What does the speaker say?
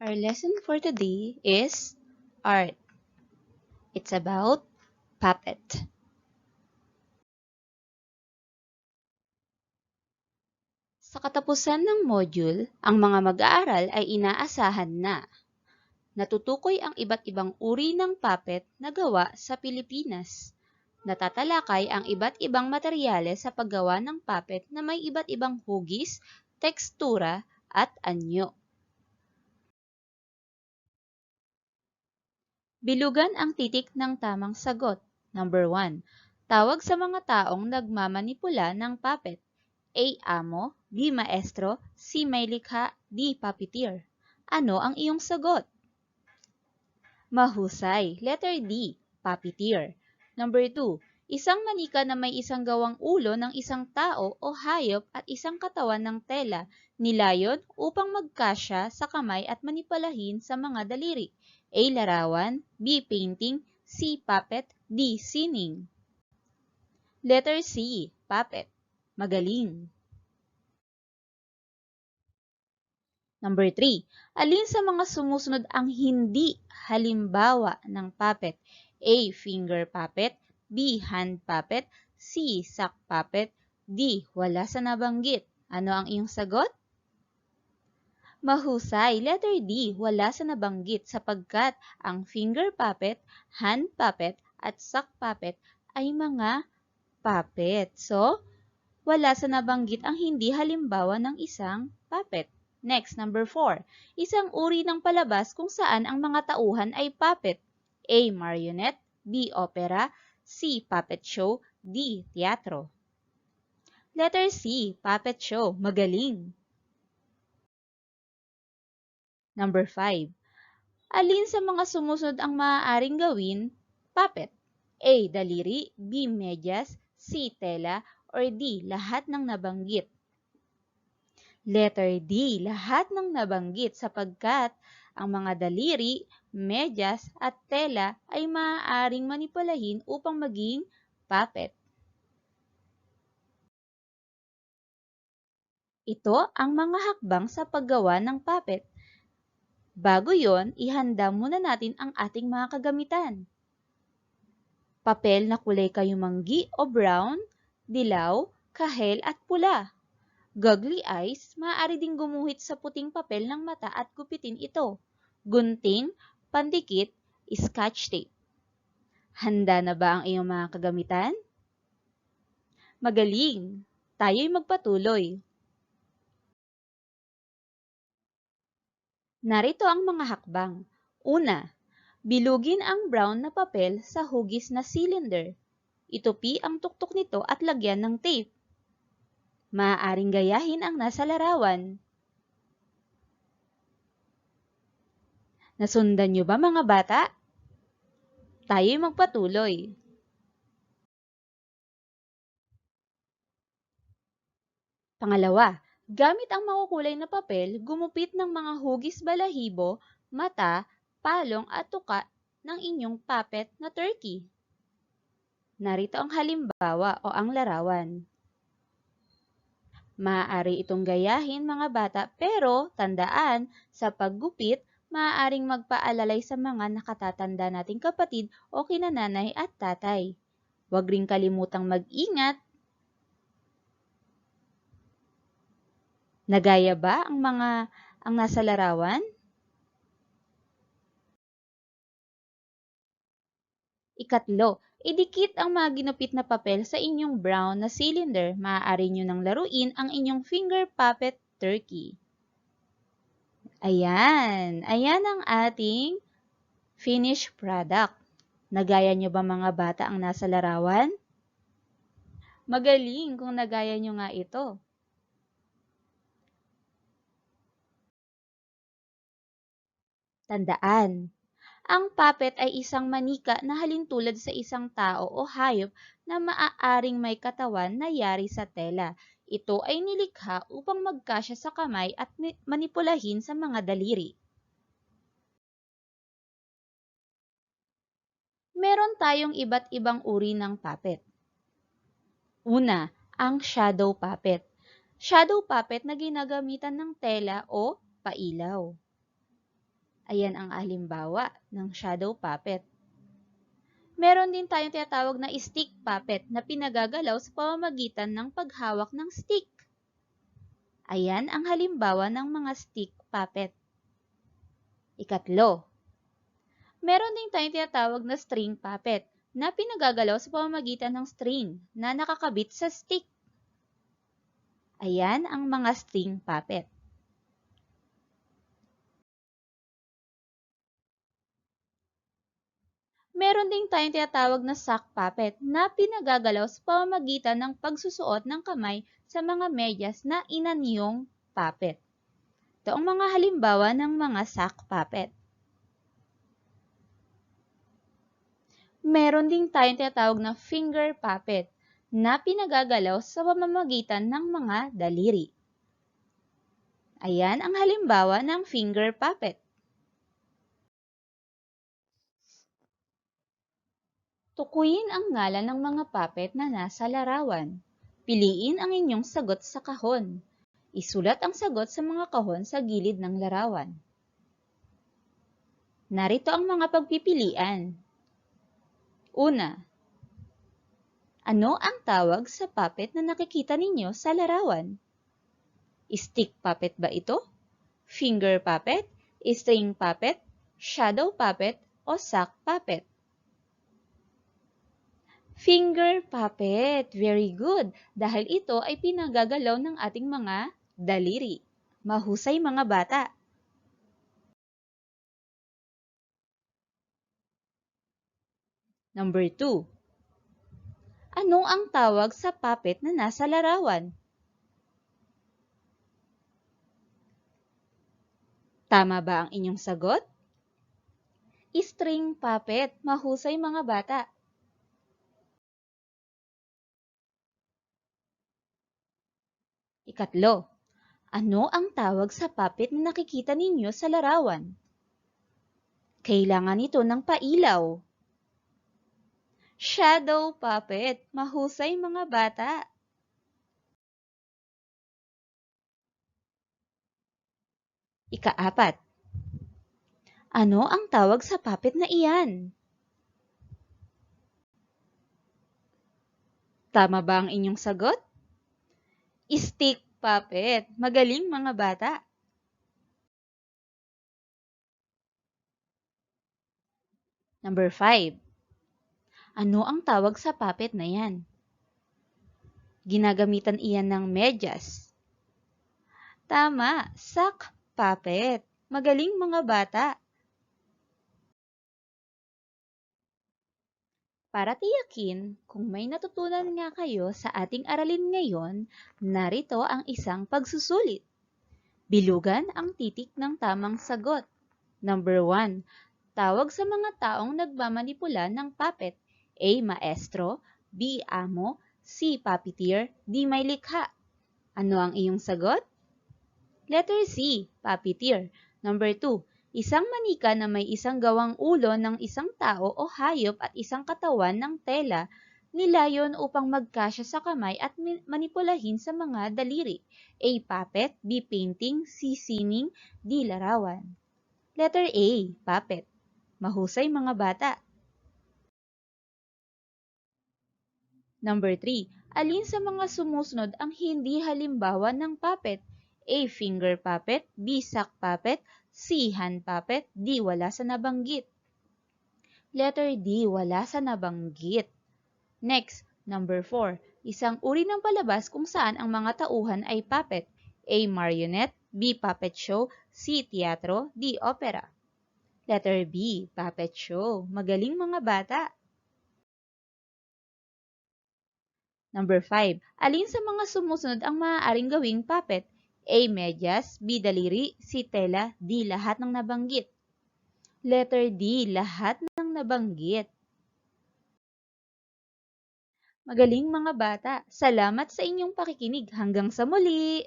Our lesson for today is art. It's about puppet. Sa katapusan ng module, ang mga mag-aaral ay inaasahan na natutukoy ang iba't ibang uri ng puppet na gawa sa Pilipinas. Natatalakay ang iba't ibang materyales sa paggawa ng puppet na may iba't ibang hugis, tekstura, at anyo. Bilugan ang titik ng tamang sagot. Number 1. Tawag sa mga taong nagmamanipula ng puppet. A. Amo, B. Maestro, C. May likha, D. Puppeteer. Ano ang iyong sagot? Mahusay. Letter D. Puppeteer. Number 2. Isang manika na may isang gawang ulo ng isang tao o hayop at isang katawan ng tela, nilayon upang magkasya sa kamay at manipulahin sa mga daliri. A. Larawan, B. Painting, C. Puppet, D. Sining. Letter C. Puppet. Magaling. Number 3. Alin sa mga sumusunod ang hindi halimbawa ng puppet? A. Finger puppet, B. Hand puppet, C. Sack puppet, D. Wala sa nabanggit. Ano ang iyong sagot? Mahusay, letter D, wala sa nabanggit sapagkat ang finger puppet, hand puppet, at sack puppet ay mga puppet. So, wala sa nabanggit ang hindi halimbawa ng isang puppet. Next, number 4. Isang uri ng palabas kung saan ang mga tauhan ay puppet. A. Marionette, B. Opera, C. Puppet show, D. Teatro. Letter C. Puppet show. Magaling. Number 5. Alin sa mga sumusunod ang maaaring gawin? Puppet. A. Daliri, B. Medyas, C. Tela, or D. Lahat ng nabanggit. Letter D. Lahat ng nabanggit sapagkat ang mga daliri, medyas, at tela ay maaaring manipulahin upang maging puppet. Ito ang mga hakbang sa paggawa ng puppet. Bago yon, ihanda muna natin ang ating mga kagamitan. Papel na kulay kayumanggi o brown, dilaw, kahel at pula. Goggly eyes, maaari ding gumuhit sa puting papel ng mata at gupitin ito. Gunting, pandikit, scotch tape. Handa na ba ang iyong mga kagamitan? Magaling! Tayo'y magpatuloy. Narito ang mga hakbang. Una, bilugin ang brown na papel sa hugis na cylinder. Itupi ang tuktok nito at lagyan ng tape. Maaaring gayahin ang nasa larawan. Nasundan niyo ba mga bata? Tayo'y magpatuloy. Pangalawa, Gamit ang makukulay na papel, gumupit ng mga hugis balahibo, mata, palong at tuka ng inyong puppet na turkey. Narito ang halimbawa o ang larawan. Maaari itong gayahin mga bata pero tandaan sa paggupit maaaring magpaalalay sa mga nakatatanda nating kapatid o kinananay at tatay. Huwag ring kalimutang mag-ingat Nagaya ba ang mga ang nasa larawan? Ikatlo, idikit ang mga ginupit na papel sa inyong brown na cylinder. Maaari nyo nang laruin ang inyong finger puppet turkey. Ayan, ayan ang ating finished product. Nagaya nyo ba mga bata ang nasa larawan? Magaling kung nagaya nyo nga ito. Tandaan, ang puppet ay isang manika na halintulad sa isang tao o hayop na maaaring may katawan na yari sa tela. Ito ay nilikha upang magkasya sa kamay at manipulahin sa mga daliri. Meron tayong iba't ibang uri ng puppet. Una, ang shadow puppet. Shadow puppet na ginagamitan ng tela o pailaw. Ayan ang halimbawa ng shadow puppet. Meron din tayong tinatawag na stick puppet na pinagagalaw sa pamamagitan ng paghawak ng stick. Ayan ang halimbawa ng mga stick puppet. Ikatlo, meron din tayong tinatawag na string puppet na pinagagalaw sa pamamagitan ng string na nakakabit sa stick. Ayan ang mga string puppet. Meron ding tayong tinatawag na sock puppet na pinagagalaw sa pamamagitan ng pagsusuot ng kamay sa mga medyas na inanyong puppet. Ito ang mga halimbawa ng mga sock puppet. Meron ding tayong tinatawag na finger puppet na pinagagalaw sa pamamagitan ng mga daliri. Ayan ang halimbawa ng finger puppet. Tukuyin ang ngalan ng mga puppet na nasa larawan. Piliin ang inyong sagot sa kahon. Isulat ang sagot sa mga kahon sa gilid ng larawan. Narito ang mga pagpipilian. Una, ano ang tawag sa puppet na nakikita ninyo sa larawan? Stick puppet ba ito? Finger puppet? String puppet? Shadow puppet? O sock puppet? Finger puppet. Very good. Dahil ito ay pinagagalaw ng ating mga daliri. Mahusay mga bata. Number 2. Ano ang tawag sa puppet na nasa larawan? Tama ba ang inyong sagot? String puppet. Mahusay mga bata. Ikatlo, ano ang tawag sa puppet na nakikita ninyo sa larawan? Kailangan ito ng pailaw. Shadow puppet. Mahusay mga bata. Ikaapat. Ano ang tawag sa puppet na iyan? Tama ba ang inyong sagot? Stick puppet. Magaling mga bata. Number 5. Ano ang tawag sa puppet na yan? Ginagamitan iyan ng medyas. Tama, sock puppet. Magaling mga bata. Para tiyakin kung may natutunan nga kayo sa ating aralin ngayon, narito ang isang pagsusulit. Bilugan ang titik ng tamang sagot. Number 1. Tawag sa mga taong nagmamanipula ng puppet. A. Maestro B. Amo C. Puppeteer D. May likha. Ano ang iyong sagot? Letter C. Puppeteer. Number 2. Isang manika na may isang gawang ulo ng isang tao o hayop at isang katawan ng tela, nilayon upang magkasya sa kamay at manipulahin sa mga daliri. A. Puppet, B. Painting, C. Sining, D. Larawan. Letter A. Puppet. Mahusay mga bata. Number 3. Alin sa mga sumusunod ang hindi halimbawa ng puppet? A. Finger puppet, B. Sock puppet, C. Hand puppet. D. Wala sa nabanggit. Letter D. Wala sa nabanggit. Next, number 4. Isang uri ng palabas kung saan ang mga tauhan ay puppet. A. Marionette. B. Puppet show. C. Teatro. D. Opera. Letter B. Puppet show. Magaling mga bata. Number 5. Alin sa mga sumusunod ang maaaring gawing puppet? A. Medyas, B. Daliri, C. Tela, D. Lahat ng nabanggit. Letter D. Lahat ng nabanggit. Magaling mga bata. Salamat sa inyong pakikinig. Hanggang sa muli!